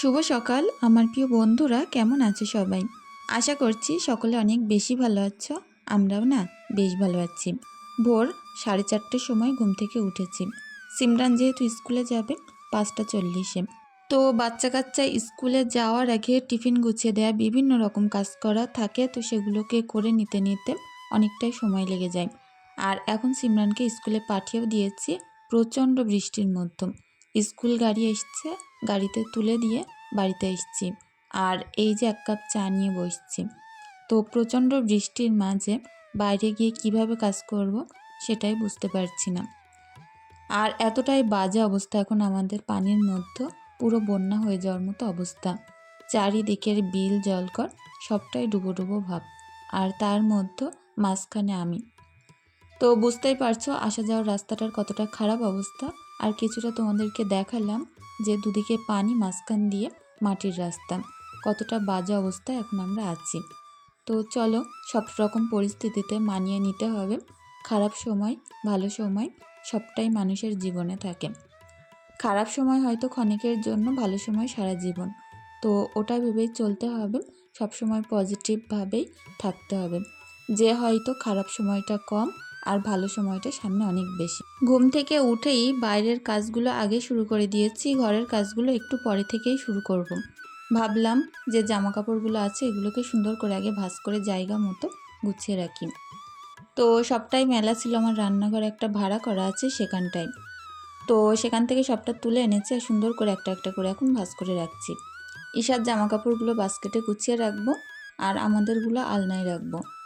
শুভ সকাল, আমার প্রিয় বন্ধুরা, কেমন আছো সবাই? আশা করছি সকলে অনেক বেশি ভালো আছো, আমরাও না বেশ ভালো আছি। ভোর সাড়ে চারটের সময় ঘুম থেকে উঠেছি। সিমরান যেহেতু স্কুলে যাবে, পাঁচটা চল্লিশে। তো বাচ্চা কাচ্চা স্কুলে যাওয়ার আগে টিফিন গুছিয়ে দেয়া, বিভিন্ন রকম কাজ করা থাকে, তো সেগুলোকে করে নিতে নিতে অনেকটাই সময় লেগে যায়। আর এখন সিমরানকে স্কুলে পাঠিয়েও দিয়েছি প্রচণ্ড বৃষ্টির মধ্যে। স্কুল গাড়ি এসছে, গাড়িতে তুলে দিয়ে বাড়িতে এসছি। আর এই যে এক কাপ চা নিয়ে বসছি। তো প্রচণ্ড বৃষ্টির মাঝে বাইরে গিয়ে কীভাবে কাজ করব সেটাই বুঝতে পারছি না। আর এতটাই বাজে অবস্থা এখন আমাদের পানির মধ্যে, পুরো বন্যা হয়ে যাওয়ার মতো অবস্থা। চারিদিকের বিল, জলকর, সবটাই ডুবো ডুবো ভাব। আর তার মধ্যে মাঝখানে আমি। তো বুঝতেই পারছ, আসা যাওয়ার রাস্তাটার কতটা খারাপ অবস্থা। আর কিছুটা তোমাদেরকে দেখালাম যে দুদিকে পানি মাঝখান দিয়ে মাটির রাস্তা। কতটা বাজে অবস্থায় এখন আমরা আছি। তো চলো সব রকম পরিস্থিতিতে মানিয়ে নিতে হবে। খারাপ সময়, ভালো সময়, সবটাই মানুষের জীবনে থাকে। খারাপ সময় হয়তো ক্ষণিকের জন্য, ভালো সময় সারা জীবন। তো ওটা ভেবেই চলতে হবে, সবসময় পজিটিভভাবেই থাকতে হবে। যে হয়তো খারাপ সময়টা কম আর ভালো সময়টা সামনে অনেক বেশি। ঘুম থেকে উঠেই বাইরের কাজগুলো আগে শুরু করে দিয়েছি, ঘরের কাজগুলো একটু পরে থেকেই শুরু করব। ভাবলাম যে জামা কাপড়গুলো আছে এগুলোকে সুন্দর করে আগে ভাঁজ করে জায়গা মতো গুছিয়ে রাখি। তো সবটাই মেলা ছিল, আমার রান্নাঘরে একটা ভাড়া করা আছে সেখানটায়। তো সেখান থেকে সবটা তুলে এনেছি আর সুন্দর করে একটা একটা করে এখন ভাঁজ করে রাখছি। ঈশার জামা কাপড়গুলো বাস্কেটে গুছিয়ে রাখব আর আমাদেরগুলো আলনায় রাখব।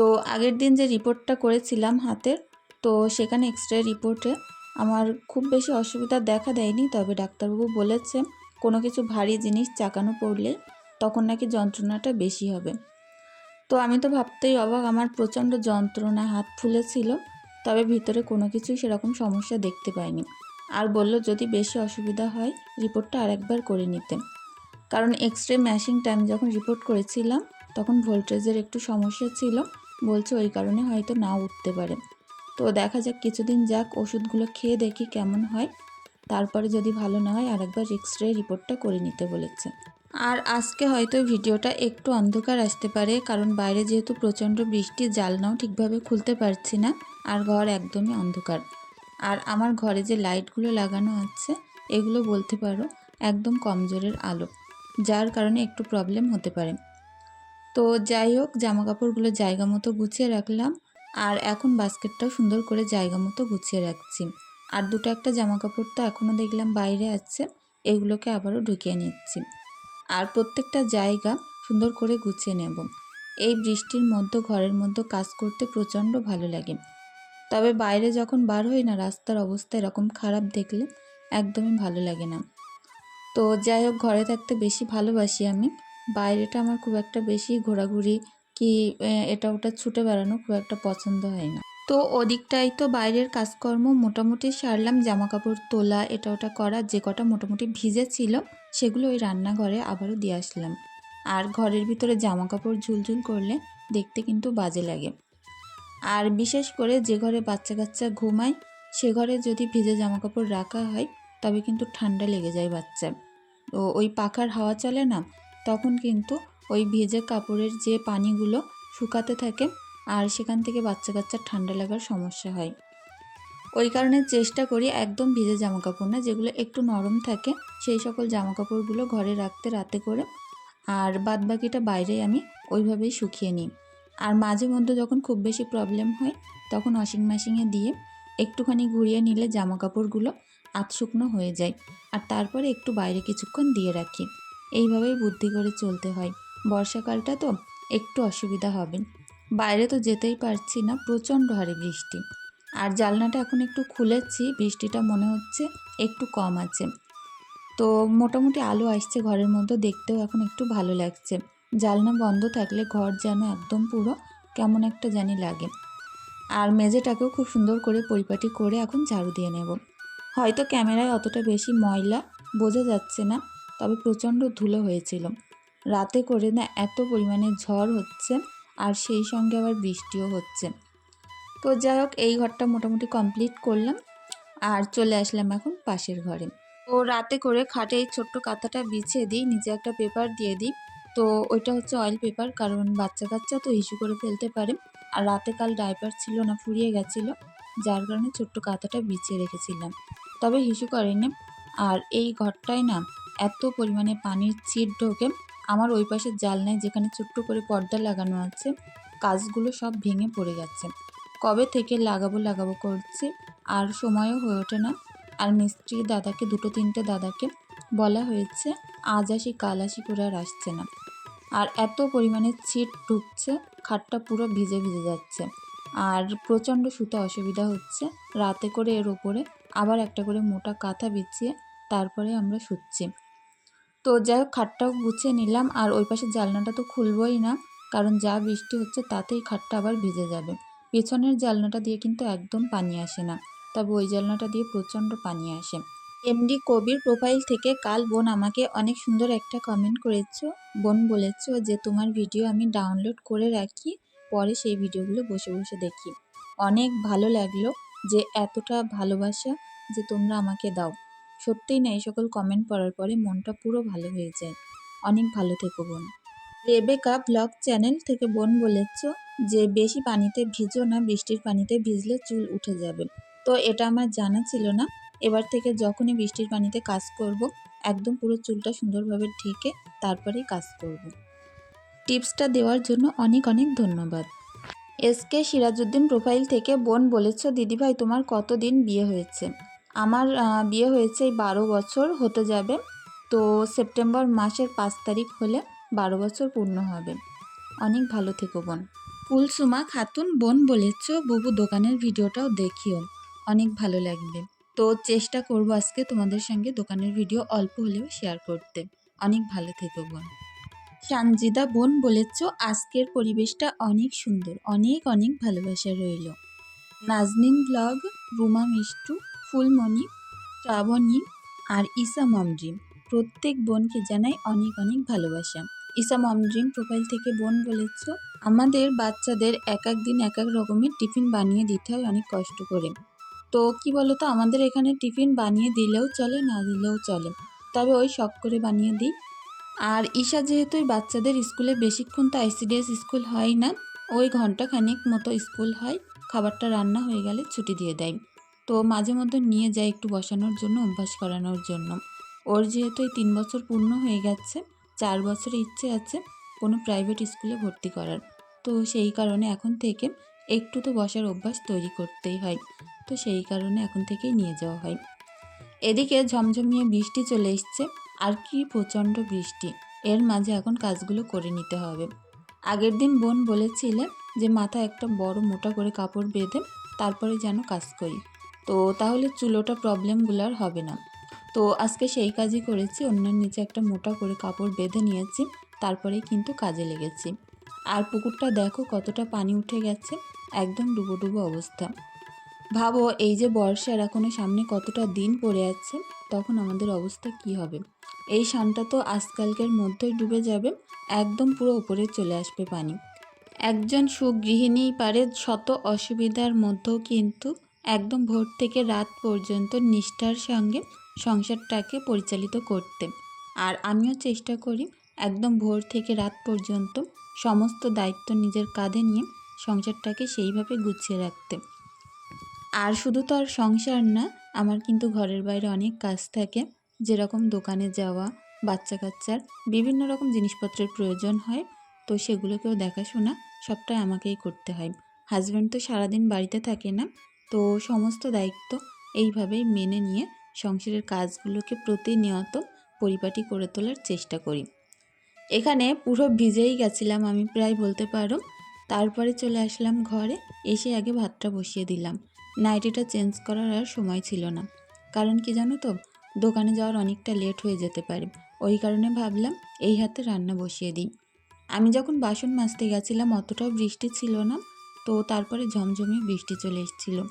তো আগের দিন যে রিপোর্টটা করেছিলাম হাতের তো সেখানে এক্স রে রিপোর্টে আমার খুব বেশি অসুবিধা দেখা দেয়নি। তবে ডাক্তারবাবু বলেছে কোনো কিছু ভারী জিনিস চাকানো পড়লে তখন নাকি যন্ত্রণাটা বেশি হবে। তো আমি তো ভাবতেই অবাক, আমার প্রচণ্ড যন্ত্রণা, হাত ফুলেছিল, তবে ভিতরে কোনো কিছুই সেরকম সমস্যা দেখতে পাইনি। আর বলল যদি বেশি অসুবিধা হয় রিপোর্টটা আরেকবার করে নিতে। কারণ এক্স রে ম্যাশিংটা আমি যখন রিপোর্ট করেছিলাম, তখন ভোল্টেজের একটু সমস্যা ছিল। বলছে ওই কারণে হয়তো না উঠতে পারে। তো দেখা যাক কিছুদিন যাক ওষুধগুলো খেয়ে দেখি কেমন হয়। তারপরে যদি ভালো না হয় আরেকবার এক্স রে রিপোর্টটা করে নিতে বলেছে। আর আজকে হয়তো ভিডিওটা একটু অন্ধকার আসতে পারে, কারণ বাইরে যেহেতু প্রচণ্ড বৃষ্টি, জালনাও ঠিকভাবে খুলতে পারছি না, আর ঘর একদমই অন্ধকার। আর আমার ঘরে যে লাইটগুলো লাগানো আছে, এগুলো বলতে পারো একদম কমজোরের আলো, যার কারণে একটু প্রবলেম হতে পারে। তো যাই হোক জামা কাপড়গুলো জায়গা মতো গুছিয়ে রাখলাম। আর এখন বাস্কেটটাও সুন্দর করে জায়গা মতো গুছিয়ে রাখছি। আর দুটো একটা জামা কাপড় তো এখনও দেখলাম বাইরে আছে, এগুলোকে আবারও ঢুকিয়ে নিচ্ছি। আর প্রত্যেকটা জায়গা সুন্দর করে গুছিয়ে নেব। এই বৃষ্টির মধ্যে, ঘরের মধ্যে কাজ করতে প্রচণ্ড ভালো লাগে। তবে বাইরে যখন বার হই না, রাস্তার অবস্থা এরকম খারাপ দেখলে একদমই ভালো লাগে না। তো যাই হোক, ঘরে থাকতে বেশি ভালোবাসি আমি। বাইরেটা আমার খুব একটা বেশি ঘোরাঘুরি কি এটা ওটা ছুটে বেড়ানো খুব একটা পছন্দ হয় না। তো ওদিকটাই তো বাইরের কাজকর্ম মোটামুটি সারলাম জামা কাপড় তোলা, এটা ওটা করা, যে কটা মোটামুটি ভিজে ছিল সেগুলো ওই রান্নাঘরে আবারও দিয়ে আসলাম। আর ঘরের ভিতরে জামা কাপড় ঝুলঝুল করলে দেখতে কিন্তু বাজে লাগে। আর বিশেষ করে যে ঘরে বাচ্চা কাচ্চা ঘুমায়, সে ঘরে যদি ভিজে জামা কাপড় রাখা হয়, তবে কিন্তু ঠান্ডা লেগে যায় বাচ্চা। ও ওই পাখার হাওয়া চলে না তখন কিন্তু ওই ভেজে কাপড়ের যে পানিগুলো শুকাতে থাকে আর সেখান থেকে বাচ্চা কাচ্চার ঠান্ডা লাগার সমস্যা হয়। ওই কারণে চেষ্টা করি একদম ভিজে জামা কাপড় না, যেগুলো একটু নরম থাকে, সেই সকল জামা কাপড়গুলো ঘরে রাখতে রাতে করে আর বাদ বাকিটা বাইরে আমি ওইভাবেই শুকিয়ে নিই। আর মাঝে মধ্যে যখন খুব বেশি প্রবলেম হয়, তখন ওয়াশিং মেশিনে দিয়ে একটুখানি ঘুরিয়ে নিলে জামা কাপড়গুলো আধ শুকনো হয়ে যায়। আর তারপরে একটু বাইরে কিছুক্ষণ দিয়ে রাখি। এইভাবেই বুদ্ধি করে চলতে হয়। বর্ষাকালটা তো একটু অসুবিধা হবে। বাইরে তো যেতেই পারছি না, প্রচণ্ড হারে বৃষ্টি। আর জালনাটা এখন একটু খুলেছি, বৃষ্টিটা মনে হচ্ছে একটু কম আছে। তো মোটামুটি আলো আসছে ঘরের মধ্যে, দেখতেও এখন একটু ভালো লাগছে। জালনা বন্ধ থাকলে ঘর যেন একদম পুরো কেমন একটা জানি লাগে। আর মেঝেটাকেও খুব সুন্দর করে পরিপাটি করে এখন ঝাড়ু দিয়ে নেব। হয়তো ক্যামেরায় অতটা বেশি ময়লা বোঝা যাচ্ছে না। তবে প্রচণ্ড ধুলো হয়েছিল। রাতে করে না এত পরিমাণে ঝড় হচ্ছে আর সেই সঙ্গে আবার বৃষ্টিও হচ্ছে। তো যাই হোক, এই ঘরটা মোটামুটি কমপ্লিট করলাম আর চলে আসলাম এখন পাশের ঘরে। তো রাতে করে খাটে এই ছোট্ট কাঁথাটা বিছিয়ে দিই, নিচে একটা পেপার দিয়ে দিই। তো ওইটা হচ্ছে অয়েল পেপার কারণ বাচ্চা কাচ্চা তো ইস্যু করে ফেলতে পারে। আর রাতে কাল ডাইপার ছিল না, ফুরিয়ে গেছিল, যার কারণে ছোট্ট কাঁথাটা বিছিয়ে রেখেছিলাম। তবে হিসু করেনি। আর এই ঘরটায় না এত পরিমাণে পানির ছিট ঢোকে, আমার ওই পাশের জালনায় যেখানে ছোট্ট করে পর্দা লাগানো আছে, কাজগুলো সব ভেঙে পড়ে গেছে। কবে থেকে লাগাবো লাগাবো করছি, আর সময়ও হয়ে ওঠে না। আর মিস্ত্রি দাদাকে, দুটো তিনটে দাদাকে বলা হয়েছে, আজ আসি, কাল আসি করে আর আসছে না। আর এত পরিমাণে ছিট ঢুকছে, খাটটা পুরো ভিজে ভিজে যাচ্ছে। আর প্রচণ্ড শুতে অসুবিধা হচ্ছে, রাতে করে এর ওপরে আবার একটা করে মোটা কাঁথা বিছিয়ে তারপরে আমরা শুচ্ছি। তো যাই হোক খাটটাও গুছিয়ে নিলাম আর ওই পাশে জানলাটা তো খুলবই না, কারণ যা বৃষ্টি হচ্ছে তাতেই খাটটা আবার ভিজে যাবে। পেছনের জানলাটা দিয়ে কিন্তু একদম পানি আসে না, তবে ওই জানলাটা দিয়ে প্রচণ্ড পানি আসে। এমডি কবির প্রোফাইল থেকে কাল বোন আমাকে অনেক সুন্দর একটা কমেন্ট করেছ। বোন বলেছ যে, তোমার ভিডিও আমি ডাউনলোড করে রাখি, পরে সেই ভিডিওগুলো বসে বসে দেখি। অনেক ভালো লাগল যে, এতটা ভালোবাসা যে তোমরা আমাকে দাও। সত্যিই না, এই সকল কমেন্ট পড়ার পরে মনটা পুরো ভালো হয়ে যায়। অনেক ভালো থেকো বোন। রেবেকা ব্লগ চ্যানেল থেকে বোন বলেছ যে, বেশি পানিতে ভিজো না, বৃষ্টির পানিতে ভিজলে চুল উঠে যাবে। তো এটা আমার জানা ছিল না। এবার থেকে যখনই বৃষ্টির পানিতে কাজ করব, একদম পুরো চুলটা সুন্দরভাবে ঢেকে তারপরেই কাজ করব। টিপসটা দেওয়ার জন্য অনেক অনেক ধন্যবাদ। এসকে সিরাজউদ্দিন প্রোফাইল থেকে বোন বলেছ, দিদিভাই, তোমার কতদিন বিয়ে হয়েছে? আমার বিয়ে হয়েছে এই বারো বছর হতে যাবে। তো সেপ্টেম্বর মাসের পাঁচ তারিখ হলে বারো বছর পূর্ণ হবে। অনেক ভালো থেকো বোন। কুলসুমা খাতুন বোন বলেছ, বুবু দোকানের ভিডিওটাও দেখিও। অনেক ভালো লাগবে। তো চেষ্টা করব আজকে তোমাদের সঙ্গে দোকানের ভিডিও অল্প হলেও শেয়ার করতে। অনেক ভালো থেকো বোন। সানজিদা বোন বলেছ, আজকের পরিবেশটা অনেক সুন্দর। অনেক অনেক ভালোবাসা রইল। নাজনিন ব্লগ, রুমা মিষ্টু। ফুলমণি, শ্রাবণী আর ইসা মমড্রিম। প্রত্যেক বোনকে জানাই অনেক অনেক ভালোবাসা। ইসা মমড্রিম প্রোফাইল থেকে বোন বলেছ, আমাদের বাচ্চাদের এক এক দিন এক এক রকমের টিফিন বানিয়ে দিতে হয় অনেক কষ্ট করে। তো কি বলতো, আমাদের এখানে টিফিন বানিয়ে দিলেও চলে, না দিলেও চলে। তবে ওই শখ করে বানিয়ে দিই। আর ঈশা যেহেতু বাচ্চাদের স্কুলে বেশিক্ষণ তো আইসিডিএস স্কুল হয় না, ওই ঘন্টাখানেক মতো স্কুল হয়, খাবারটা রান্না হয়ে গেলে ছুটি দিয়ে দেয়। তো মাঝে মধ্যে নিয়ে যায় একটু বসানোর জন্য, অভ্যাস করানোর জন্য। ওর যেহেতু এই তিন বছর পূর্ণ হয়ে গেছে, চার বছর ইচ্ছে আছে কোনো প্রাইভেট স্কুলে ভর্তি করার। তো সেই কারণে এখন থেকে একটু তো বসার অভ্যাস তৈরি করতেই হয়। তো সেই কারণে এখন থেকেই নিয়ে যাওয়া হয়। এদিকে ঝমঝমিয়ে বৃষ্টি চলে এসছে, আর কি প্রচণ্ড বৃষ্টি। এর মাঝে এখন কাজগুলো করে নিতে হবে। আগের দিন বোন বলেছিলে যে, মাথায় একটা বড় মোটা করে কাপড় বেঁধে তারপরে যেন কাজ করি। তো তাহলে চুলোটা প্রবলেমগুলো আর হবে না। তো আজকে সেই কাজই করেছি, অন্যের নিচে একটা মোটা করে কাপড় বেঁধে নিয়েছি তারপরেই কিন্তু কাজে লেগেছি। আর পুকুরটা দেখো কতটা পানি উঠে গেছে, একদম ডুবো ডুবো অবস্থা। ভাবো এই যে বর্ষার এখনও সামনে কতটা দিন পড়ে আছে, তখন আমাদের অবস্থা কি হবে? এই শানটা তো আজকালকের মধ্যেই ডুবে যাবে, একদম পুরো উপরে চলে আসবে পানি। একজন সুগৃহিণী পারে শত অসুবিধার মধ্যেও কিন্তু একদম ভোর থেকে রাত পর্যন্ত নিষ্ঠার সঙ্গে সংসারটাকে পরিচালিত করতে। আর আমিও চেষ্টা করি একদম ভোর থেকে রাত পর্যন্ত সমস্ত দায়িত্ব নিজের কাঁধে নিয়ে সংসারটাকে সেইভাবে গুছিয়ে রাখতে। আর শুধু তো আর সংসার না, আমার কিন্তু ঘরের বাইরে অনেক কাজ থাকে। যেরকম দোকানে যাওয়া, বাচ্চা কাচ্চার বিভিন্ন রকম জিনিসপত্রের প্রয়োজন হয়, তো সেগুলোকেও দেখাশোনা সবটাই আমাকেই করতে হয়। হাজব্যান্ড তো সারাদিন বাড়িতে থাকে না তো সমস্ত দায়িত্ব এইভাবেই মেনে নিয়ে সংসারের কাজগুলোকে প্রতিনিয়ত পরিপাটি করে তোলার চেষ্টা করি। এখানে পুরো ভিজেই গেছিলাম আমি প্রায় বলতে পারো। তারপরে চলে আসলাম ঘরে, এসে আগে ভাতটা বসিয়ে দিলাম। নাইটিটা চেঞ্জ করার আর সময় ছিল না। কারণ কি জানো তো? দোকানে যাওয়ার অনেকটা লেট হয়ে যেতে পারে। ওই কারণে ভাবলাম এই হাতে রান্না বসিয়ে দিই। আমি যখন বাসন মাজতে গেছিলাম, অতটাও বৃষ্টি ছিল না। তো তারপরে ঝমঝমিয়ে বৃষ্টি চলে এসেছিল।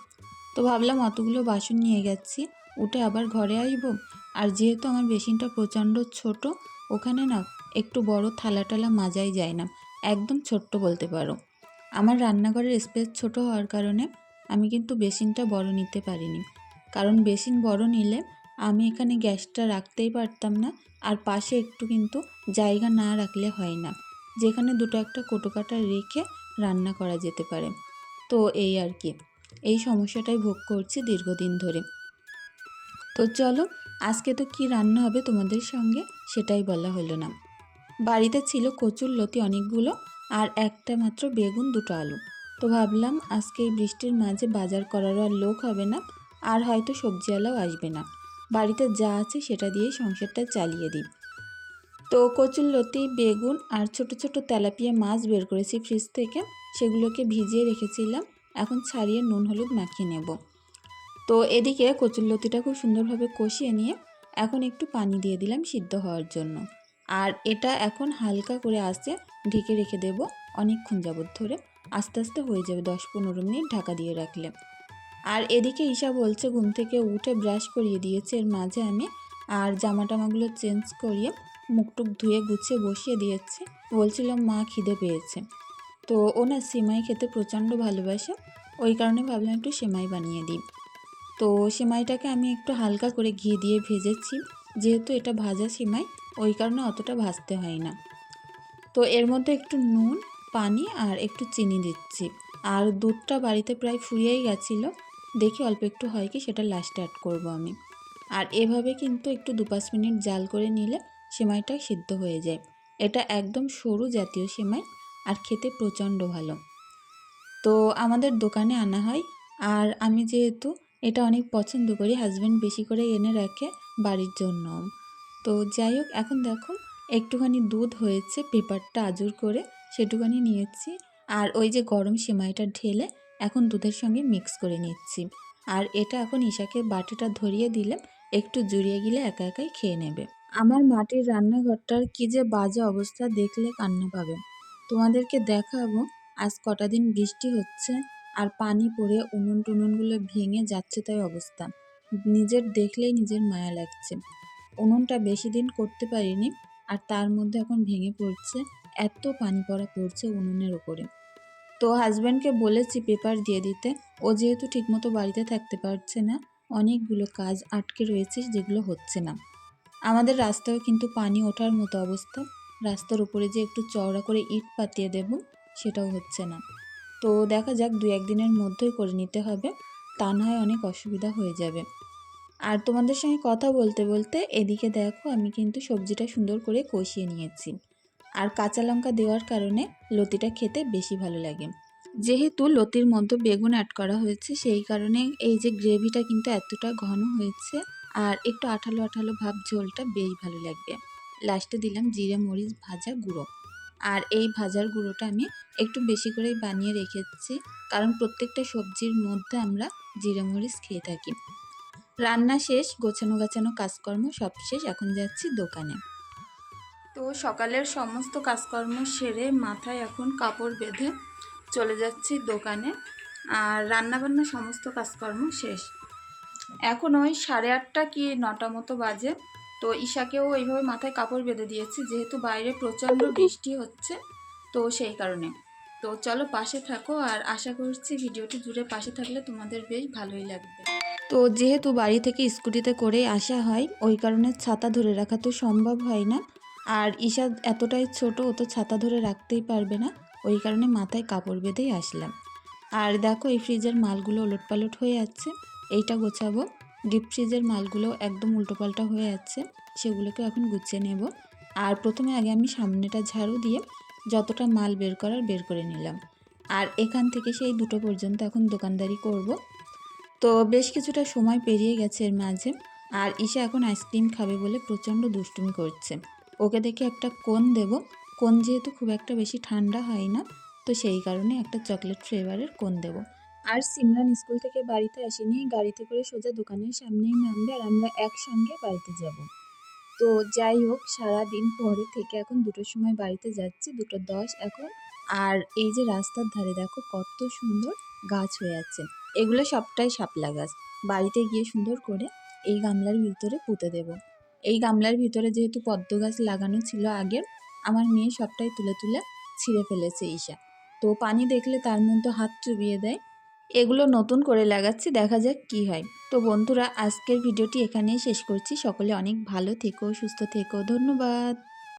তো ভাবলাম অতগুলো বাসন নিয়ে গেছি, উঠে আবার ঘরে আসব। আর যেহেতু আমার বেসিনটা প্রচণ্ড ছোট, ওখানে না একটু বড় থালা টালা মাজাই যায় না, একদম ছোট্ট বলতে পারো। আমার রান্নাঘরের স্পেস ছোট হওয়ার কারণে আমি কিন্তু বেসিনটা বড় নিতে পারিনি। কারণ বেসিন বড় নিলে আমি এখানে গ্যাসটা রাখতেই পারতাম না, আর পাশে একটু কিন্তু জায়গা না রাখলে হয় না। যেখানে দুটো একটা কোটো কাটা রেখে রান্না করা যেতে পারে। তো এই আর কি। এই সমস্যাটাই ভোগ করছি দীর্ঘদিন ধরে। তো চলো, আজকে তো কি রান্না হবে তোমাদের সঙ্গে সেটাই বলা হলো না। বাড়িতে ছিল কচুর লতি অনেকগুলো আর একটা মাত্র বেগুন দুটো আলু। তো ভাবলাম আজকে এই বৃষ্টির মাঝে বাজার করারও আর লোক হবে না আর হয়তো সবজিওয়ালাও আসবে না। বাড়িতে যা আছে সেটা দিয়ে সংসারটা চালিয়ে দিই। তো কচুর লতি, বেগুন আর ছোট ছোট তেলাপিয়া মাছ বের করেছি ফ্রিজ থেকে। সেগুলোকে ভিজিয়ে রেখেছিলাম। এখন ছাড়িয়ে নুন, হলুদ মাখিয়ে নেব। তো এদিকে কচুর লতিটা খুব সুন্দরভাবে কষিয়ে নিয়ে এখন একটু পানি দিয়ে দিলাম সিদ্ধ হওয়ার জন্য। আর এটা এখন হালকা করে আসে ঢেকে রেখে দেব অনেকক্ষণ যাবত ধরে। আস্তে আস্তে হয়ে যাবে দশ পনেরো মিনিট ঢাকা দিয়ে রাখলে। আর এদিকে ঈশা বলছে ঘুম থেকে উঠে ব্রাশ করিয়ে দিয়েছে। এর মাঝে আমি আর জামা টামাগুলো চেঞ্জ করিয়ে মুখটুক ধুয়ে গুছিয়ে বসিয়ে দিয়েছে। বলছিল মা খিদে পেয়েছে। তো ও না সিমাই খেতে প্রচণ্ড ভালোবাসে, ওই কারণে ভাবলাম একটু সেমাই বানিয়ে দিই। তো সেমাইটাকে আমি একটু হালকা করে ঘি দিয়ে ভেজেছি, যেহেতু এটা ভাজা সেমাই, ওই কারণে অতটা ভাজতে হয় না। তো এর মধ্যে একটু নুন, পানি আর একটু চিনি দিচ্ছি। আর দুধটা বাড়িতে প্রায় ফুরিয়েই গেছিল, দেখি অল্প একটু হয় কি সেটা লাস্টে অ্যাড করব আমি। আর এভাবে কিন্তু একটু দু পাঁচ মিনিট জাল করে নিলে সেমাইটা সিদ্ধ হয়ে যায়। এটা একদম সরু জাতীয় সেমাই আর খেতে প্রচণ্ড ভালো। তো আমাদের দোকানে আনা হয়। আর আমি যেহেতু এটা অনেক পছন্দ করি হাজব্যান্ড বেশি করে এনে রাখে বাড়ির জন্য। তো যাই হোক, এখন দেখো, একটুখানি দুধ হয়েছে, পেপারটা আজুর করে সেটুখানি নিয়েছি। আর ওই যে গরম সেমাইটা ঢেলে এখন দুধের সঙ্গে মিক্স করে নিচ্ছি। আর এটা এখন ঈশাকে বাটিটা ধরিয়ে দিলে একটু জুড়িয়ে গেলে একা একাই খেয়ে নেবে। আমার মাটির রান্নাঘরটার কি যে বাজে অবস্থা দেখলে কান্না পাবে। তোমাদেরকে দেখাবো, আজ কটা দিন বৃষ্টি হচ্ছে আর পানি পড়ে উনুন টুনুনগুলো ভেঙে যাচ্ছে তাই অবস্থা। নিজের দেখলেই নিজের মায়া লাগছে। উনুনটা বেশি দিন করতে পারিনি আর তার মধ্যে এখন ভেঙে পড়ছে, এত পানি পড়া পড়ছে উনুনের ওপরে তো হাজব্যান্ডকে বলেছি পেপার দিয়ে দিতে। ও যেহেতু ঠিকমতো বাড়িতে থাকতে পারছে না, অনেকগুলো কাজ আটকে রয়েছে যেগুলো হচ্ছে না। আমাদের রাস্তায় কিন্তু পানি ওঠার মতো অবস্থা। রাস্তার উপরে যে একটু চওড়া করে ইট পাতিয়ে দেব, সেটাও হচ্ছে না। তো দেখা যাক দু একদিনের মধ্যেই করে নিতে হবে, তা না হয় অনেক অসুবিধা হয়ে যাবে। আর তোমাদের সঙ্গে কথা বলতে বলতে এদিকে দেখো আমি কিন্তু সবজিটা সুন্দর করে কষিয়ে নিয়েছি। আর কাঁচা লঙ্কা দেওয়ার কারণে লতিটা খেতে বেশি ভালো লাগে। যেহেতু লতির মধ্যে বেগুন অ্যাড করা হয়েছে, সেই কারণে এই যে গ্রেভিটা কিন্তু এতটা ঘন হয়েছে, আর একটু আঠালো আঠালো ভাব ঝোলটা বেশ ভালো লাগবে। লাস্টে দিলাম জিরে, মরিচ ভাজা গুঁড়ো। আর এই ভাজার গুঁড়োটা আমি একটু বেশি করেই বানিয়ে রেখেছি, কারণ প্রত্যেকটা সবজির মধ্যে আমরা জিরে, মরিচ খেয়ে থাকি। রান্না শেষ, গোছানো গাছানো কাজকর্ম সব শেষ, এখন যাচ্ছি দোকানে। তো সকালের সমস্ত কাজকর্ম সেরে মাথায় এখন কাপড় বেঁধে চলে যাচ্ছি দোকানে, আর রান্নাবান্না সমস্ত কাজকর্ম শেষ। এখন ওই সাড়ে আটটা কি নটা মতো বাজে তো ঈশাকেও এইভাবে মাথায় কাপড় বেঁধে দিয়েছি, যেহেতু বাইরে প্রচণ্ড বৃষ্টি হচ্ছে, তো সেই কারণে। তো চলো পাশে থাকো, আর আশা করছি ভিডিওটি জুড়ে পাশে থাকলে তোমাদের বেশ ভালোই লাগবে। তো যেহেতু বাড়ি থেকে স্কুটিতে করে আসা হয়, ওই কারণে ছাতা ধরে রাখা তো সম্ভব হয় না। আর ঈশা এতটাই ছোট, ও তো ছাতা ধরে রাখতেই পারবে না, ওই কারণে মাথায় কাপড় বেঁধেই আসলাম। আর দেখো এই ফ্রিজের মালগুলো ওলটপালট হয়ে যাচ্ছে এইটা গোছাবো। ডিপ ফ্রিজের মালগুলো একদম উল্টোপাল্টা হয়ে যাচ্ছে সেগুলোকে এখন গুছিয়ে নেব। আর প্রথমে আগে আমি সামনেটা ঝাড়ু দিয়ে যতটা মাল বের করার বের করে নিলাম। আর এখান থেকে সেই দুটো পর্যন্ত এখন দোকানদারি করব। তো বেশ কিছুটা সময় পেরিয়ে গেছে এর মাঝে, আর ঈশা এখন আইসক্রিম খাবে বলে প্রচণ্ড দুষ্টুমি করছে। ওকে দেখে একটা কোন দেব, কোন যেহেতু খুব একটা বেশি ঠান্ডা হয় না, তো সেই কারণে একটা চকলেট ফ্লেভারের কোন দেব। আর সিমরান স্কুল থেকে বাড়িতে আসেনি গাড়িতে করে সোজা দোকানের সামনেই নামবে আর আমরা একসঙ্গে বাড়িতে যাব। তো যাই হোক, সারাদিন পরে থেকে এখন দুটোর সময় বাড়িতে যাচ্ছি, দুটো দশ এখন। আর এই যে রাস্তার ধারে দেখো কত সুন্দর গাছ হয়ে আছে। এগুলো সবটাই শাপলা গাছ। বাড়িতে গিয়ে সুন্দর করে এই গামলার ভিতরে পুঁতে দেব। এই গামলার ভিতরে যেহেতু পদ্ম গাছ লাগানো ছিল আগে, আমার মেয়ে সবটাই তুলে তুলে ছিঁড়ে ফেলেছে ঈশা। তো পানি দেখলে তার মধ্যে হাত চুবিয়ে দেয়। এগুলো নতুন করে লাগাচ্ছি, দেখা যাক কি হয়। তো বন্ধুরা, আজকের ভিডিওটি এখানেই শেষ করছি। সকলে অনেক ভালো থেকো, সুস্থ থেকো। ধন্যবাদ।